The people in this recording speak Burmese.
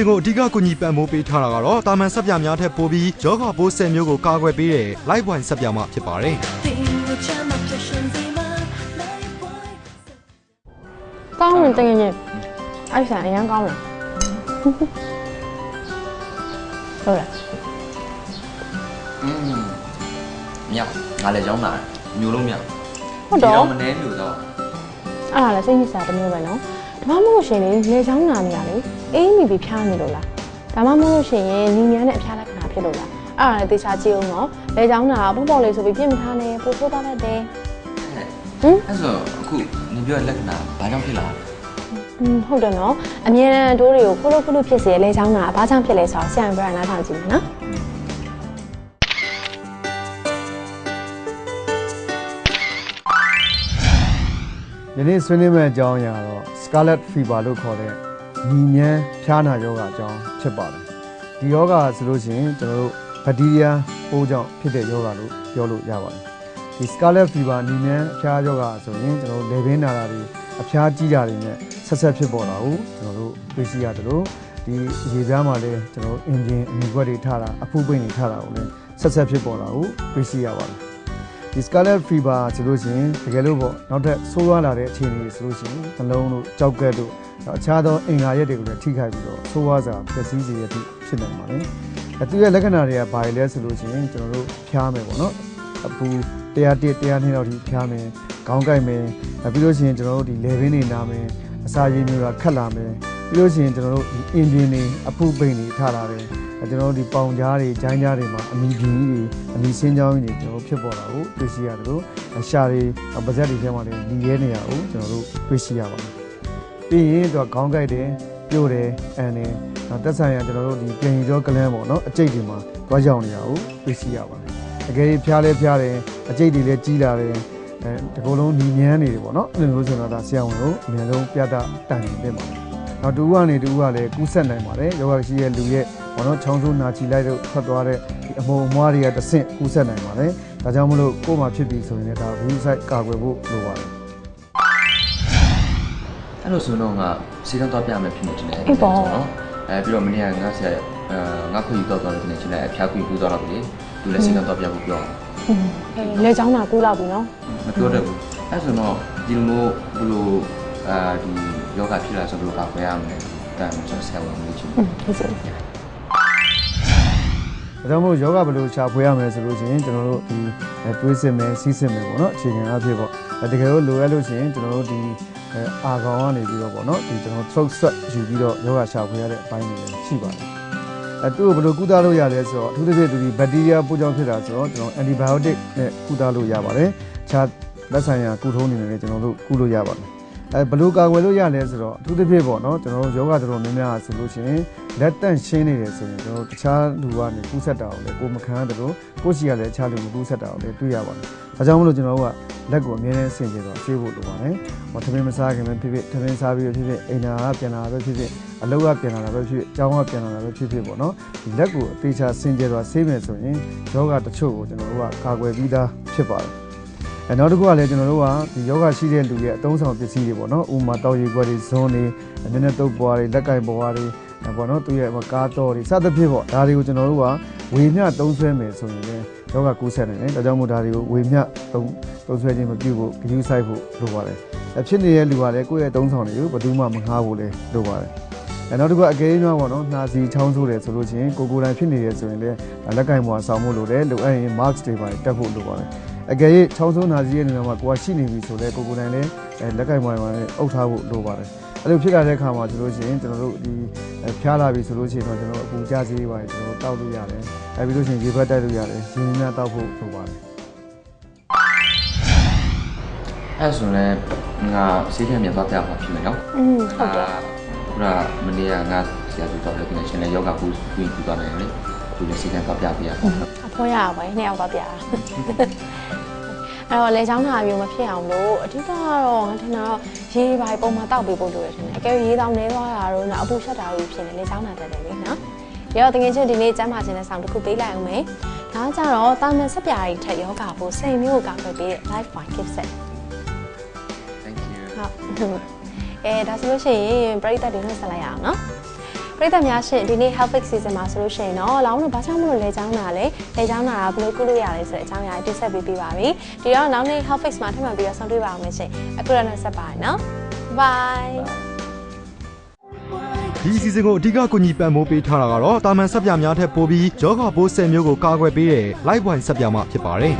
စဉ်ကိုအဓိကကူညီပံ့ပိုးပေးထားတာကတော့တာမန်ဆက်ပြများထက်ပိုပြီးယောဂပိုး10မျိုးကိုကာကွယ်ပေးတဲ့ Life Wine ဆက်ပြမှဖြစ်ပါတယ်ကောင်းတယ်တကယ်ကြီးအဲ့ဆန်အရင်ကောင်းတယ်ဟုတ်လားอืมမြောက်ငါလည်းကြောင်းလာတယ်မျိုးလုံးမြောက်ဟုတ်တော့မနေမျိုးတော့အဲ့ဒါလည်းစိတ်ညစ်စရာတစ်မျိုးပဲနော် ဒါမှမဟုတ်ရှင်လေလေချောင်းနာနေရလေအေးမိပြီးဖျားနေလို့လားဒါမှမဟုတ်ရှင်ရင်ညီမြန်းနဲ့အဖျားလက္ခဏာဖြစ်လို့လားအဲ့ဒါလည်းသေချာကြည့်အောင်နော်လေချောင်းနာပေါ့ပေါ့လေးဆိုပြီးပြင်မထားနဲ့ပို့ဆိုးသွားတတ်တယ်ဟမ်အဲ့ဆိုအခုနေပြောတဲ့လက္ခဏာဘာကြောင့်ဖြစ်လာလဲอืมဟုတ်တယ်နော်အမြဲတမ်းတိုးတွေကိုခုလို့ခုလို့ဖြစ်စေလေချောင်းနာဘာကြောင့်ဖြစ်လဲဆိုတော့ဆရာပြောရနားထောင်ကြည့်မယ်နော် ယနေ့ဆွေးနွေးမယ့်အကြောင်းအရာတော့ Scarlet Fever လို့ခေါ်တဲ့ညီညမ်းဖျားနာယောဂအကြောင်းဖြစ်ပါတယ်ဒီယောဂဆိုလို့ရှိရင်ကျွန်တော်တို့ဘက်တီးရီးယားပိုးကြောင့်ဖြစ်တဲ့ယောဂလို့ပြောလို့ရပါတယ်ဒီ Scarlet Fever ညီညမ်းဖျားယောဂဆိုရင်ကျွန်တော်တို့လေဘင်းနာတာတွေအဖျားကြီးတာတွေနဲ့ဆက်ဆက်ဖြစ်ပေါ်တာကိုကျွန်တော်တို့သိရှိရတယ်လို့ဒီရေပြားမှာလည်းကျွန်တော်တို့အင်ဂျင်အမြင့်ခွက်တွေထားတာအဖူးပိန်တွေထားတာကိုလည်းဆက်ဆက်ဖြစ်ပေါ်တာကိုသိရှိရပါတယ် ဒီ scarlet fever ဆိုလို့ရှိရင်တကယ်လို့ပေါ့နောက်ထပ်ဆိုးရွားလာတဲ့အခြေအနေဆိုလို့ရှိရင်နှလုံးတို့ကြောက်ကက်တို့နောက်အခြားသောအင်္ဂါရက်တွေကိုလည်းထိခိုက်ပြီးတော့ဆိုးရွားစွာပျက်စီးစေရဖြစ်ဖြစ်နိုင်ပါတယ်။အဲသူရဲ့လက္ခဏာတွေကဘာတွေလဲဆိုလို့ရှိရင်ကျွန်တော်တို့ဖျားမယ်ပေါ့နော်။အပူ101 102လောက်ထိဖျားမယ်။ခေါင်းကိုက်မယ်။အဲပြီးလို့ရှိရင်ကျွန်တော်တို့ဒီလေဘင်းတွေနာမယ်။အစာရည်မျိုးတာခတ်လာမယ်။ ပြီးလို့ရှိရင်ကျွန်တော်တို့ဒီအင်ဂျင်တွေအဖုပိန်တွေထားလာတယ်။အဲကျွန်တော်တို့ဒီပေါင်ကြားတွေဂျိုင်းကြားတွေမှာအမီပြင်းကြီးတွေအမီစင်းချောင်းကြီးတွေကျွန်တော်တို့ဖြစ်ပေါ်တာကိုတွေ့ရှိရတယ်လို့အရှာတွေပါဇက်တွေထဲမှာလည်းလီရဲနေရအောင်ကျွန်တော်တို့တွေ့ရှိရပါတယ်။ပြီးရင်သူကခေါင်းကိုက်တယ်ပြို့တယ်အန်တယ်နောက်တက်ဆိုင်ရကျွန်တော်တို့ဒီပြင်ရီကျောကလန်းပေါ့နော်အကျိတ်တွေမှာတွားကြောင်နေရအောင်တွေ့ရှိရပါတယ်။အကယ်၍ဖျားလဲဖျားတယ်အကျိတ်တွေလည်းကြီးလာတယ်အဲဒီကုလုံးညီညမ်းနေတယ်ပေါ့နော်အဲ့လိုမျိုးဆိုတော့ဒါဆရာဝန်ကိုအများဆုံးပြတာတိုင်နေတယ်ပါ နောက်တူကနေတူကလည်းကူးဆက်နိုင်ပါတယ်ယောဂရှိရဲ့လူရဲ့ဘောနော်ချောင်းဆိုးနာချီလိုက်တော့ထွက်သွားတဲ့ဒီအမုံအမွားတွေကတစ်ဆင့်ကူးဆက်နိုင်ပါတယ်ဒါကြောင့်မလို့ကိုယ်မှာဖြစ်ပြီဆိုရင်လည်းဒါ view site ကာကွယ်ဖို့လိုပါတယ်အဲ့လိုဆိုတော့ငါစီကံတော့ပြမယ်ဖြစ်နေတယ်အေးပေါ့နော်အဲပြီးတော့မနေ့ကငါဆရာအဲငါခွင့်ယူတော့တော့တယ်ချင်းလည်းအဖျားခွင့်ယူတော့တော့ပြီသူလည်းစီကံတော့ပြဖို့ပြောอืมအေးလေချောင်းနာကူးလောက်ပြီနော်မပြောတတ်ဘူးအဲ့ဆိုတော့ဒီလိုမျိုးဘလို့ အာဒီယောဂဖြစ်လာဆိုဘလို့ကခွဲရမယ်တမ်းကျွန်တော်ဆရာဝန်လေးချင်းอืมဟုတ်စီဒါကြောင့်မို့ယောဂဘယ်လိုရှာဖွေရမလဲဆိုလို့ရှိရင်ကျွန်တော်တို့ဒီအဲတွေးစစ်မယ်စီးစစ်မယ်ပေါ့နော်အခြေခံအဖြစ်ပေါ့အဲတကယ်လို့လိုရလို့ရှိရင်ကျွန်တော်တို့ဒီအဲအာကောင်ကနေပြီးတော့ပေါ့နော်ဒီကျွန်တော် throat swab ယူပြီးတော့ယောဂရှာဖွေရတဲ့အပိုင်းတွေလည်းရှိပါတယ်အဲသူ့ကိုဘယ်လိုကုသလို့ရလဲဆိုတော့အထူးသဖြင့်သူဒီဘက်တီးရီးယားပိုးကြောင့်ဖြစ်တာဆိုတော့ကျွန်တော် antibiotic နဲ့ကုသလို့ရပါတယ်ခြားလက်ဆိုင်ရာကုထုံးနေနဲ့ကျွန်တော်တို့ကုလို့ရပါတယ် အဲဘယ်လိုကာကွယ်လို့ရလဲဆိုတော့အထူးသဖြင့်ပေါ့နော်ကျွန်တော်တို့ယောဂတော်တော်များများဆိုလို့ရှိရင်လက်တန့်ရှင်းနေတယ်ဆိုရင်ကျွန်တော်တို့တခြားလူကနေကူးဆက်တာကိုလည်းကိုယ်မခံရတယ်လို့ကိုယ့်စီကလည်းတခြားလူကိုကူးဆက်တာကိုလည်းတွေ့ရပါတယ်ဒါကြောင့်မလို့ကျွန်တော်တို့ကလက်ကိုအမြဲတမ်းဆင်ခြင်တော့ဆေးဖို့လိုပါတယ်ဟောသမင်းမစားခင်ပဲဖြစ်ဖြစ်သမင်းစားပြီးဖြစ်ဖြစ်အိမ်နာကပြန်လာတာပဲဖြစ်ဖြစ်အလုပ်ကပြန်လာတာပဲဖြစ်ဖြစ်အကြောင်းကပြန်လာတာပဲဖြစ်ဖြစ်ပေါ့နော်ဒီလက်ကိုအသေးချာဆင်ခြင်တော့ဆေးမယ်ဆိုရင်ယောဂတချို့ကိုကျွန်တော်တို့ကကာကွယ်ပြီးသားဖြစ်ပါတယ် အဲနောက်တစ်ခုကလည်းကျွန်တော်တို့ကဒီယောဂရှိတဲ့လူရဲ့အသုံးဆောင်ပစ္စည်းတွေပေါ့နော်ဥပမာတောက်ရည်ခွက်တွေဇွန်းတွေနည်းနည်းတုပ်ပွားတွေလက်ကင်ပွားတွေအဲပေါ့နော်သူရဲ့ကားတော်တွေစသဖြင့်ပေါ့ဒါတွေကိုကျွန်တော်တို့ကဝေမျှသုံးဆွဲမယ်ဆိုရင်လည်းယောဂကူးဆက်နိုင်တယ်ဒါကြောင့်မို့ဒါတွေကိုဝေမျှသုံးသုံးဆွဲခြင်းမပြုဖို့ဂရုစိုက်ဖို့လိုပါတယ်အဖြစ်နေတဲ့လူကလည်းကိုယ့်ရဲ့သုံးဆောင်တွေကိုဘယ်သူမှမငှားဖို့လည်းလိုပါတယ်အဲနောက်တစ်ခုအကယ်၍ပေါ့နော်နှာစီချောင်းဆိုးတယ်ဆိုလို့ရှိရင်ကိုကိုယ်တိုင်ဖြစ်နေရဆိုရင်လည်းလက်ကင်ပွားဆောင်ဖို့လိုတယ်လိုအပ်ရင် mask တွေပါတက်ဖို့လိုပါတယ် အကယ်၍ချောင်းဆိုးနာစီရဲ့နေရာမှာကိုကရှိနေပြီဆိုလည်းကိုကိုယ်တိုင်လည်းအဲလက်ကင်ပွားမှာလည်းအုပ်ထားဖို့လိုပါတယ်အဲ့လိုဖြစ်လာတဲ့အခါမှာဆိုလို့ရှိရင်ကျွန်တော်တို့ဒီအဲဖျားလာပြီဆိုလို့ရှိရင်တော့ကျွန်တော်တို့အပူကြစေးပါတယ်ကျွန်တော်တို့တောက်လို့ရတယ်အဲပြီးလို့ရှိရင်ရေဘက်တိုက်လို့ရတယ်ရေများတောက်ဖို့လိုပါတယ်အဲ့ဆိုလည်းငါစီကံမြန်တော့ပြမှာဖြစ်မယ်နော်อืมဟုတ်တယ်ခုနမနေ့ကငါဆရာသူတော်လည်းပြင်ချင်းလည်းယောဂကူကူကူသွားတယ်လေသူလည်းစီကံတော့ပြပြရအောင်အဖိုးရပါပဲနှစ်ယောက်တော့ပြာ အဲ့တော့လေချောင်းနာမျိုးမဖြစ်အောင်လို့အဓိကကတော့ငါထင်တာတော့ရေပိုင်းပုံမှန်တောက်ပေးဖို့လိုတယ်ထင်တယ်အကယ်၍ရေတောင်နေသွားတာတော့နော်အပူရှက်တာလို့ဖြစ်နေလေချောင်းနာတတ်တယ်လေနော်ရောတကယ်ချင်းဒီနေ့ကျမ်းမာခြင်းနဲ့ဆောင်တစ်ခုပေးလိုက်အောင်မယ်ဒါကြတော့တာမန်ဆက်ပြားရီထက်ယောဂဖို့စိတ်မျိုးကိုကာကွယ်ပေးတဲ့ life one gift set thank you ဟုတ်အဲဒါဆိုလို့ရှိရင်ပြိတ္တတွေနှုတ်ဆက်လိုက်ရအောင်နော် ပရိသတ်များရှင်ဒီနေ့ Health Fix Season မှာဆိုလို့ရှိရင်တော့လောင်းတို့ဘာကြောင့်မလို့လဲချောင်းတာလဲလဲချောင်းတာကဘယ်လိုကုလို့ရလဲဆိုတဲ့အကြောင်းအရာတိဆက်ပေးပြပါပြီဒီတော့နောက်နေ့ Health Fix မှာထပ်မံပြီးတော့ဆောင်တွေ့ပါအောင်ရှင်အခုတော့ဆက်ပါရနော် bye ဒီအစီအစဉ်ကိုအဓိကကူညီပံ့ပိုးပေးထားတာကတော့တာမန်ဆက်ပြများထက်ပိုပြီးယောဂပိုး10မျိုးကိုကာကွယ်ပေးတဲ့ Life Wine ဆက်ပြမှဖြစ်ပါတယ်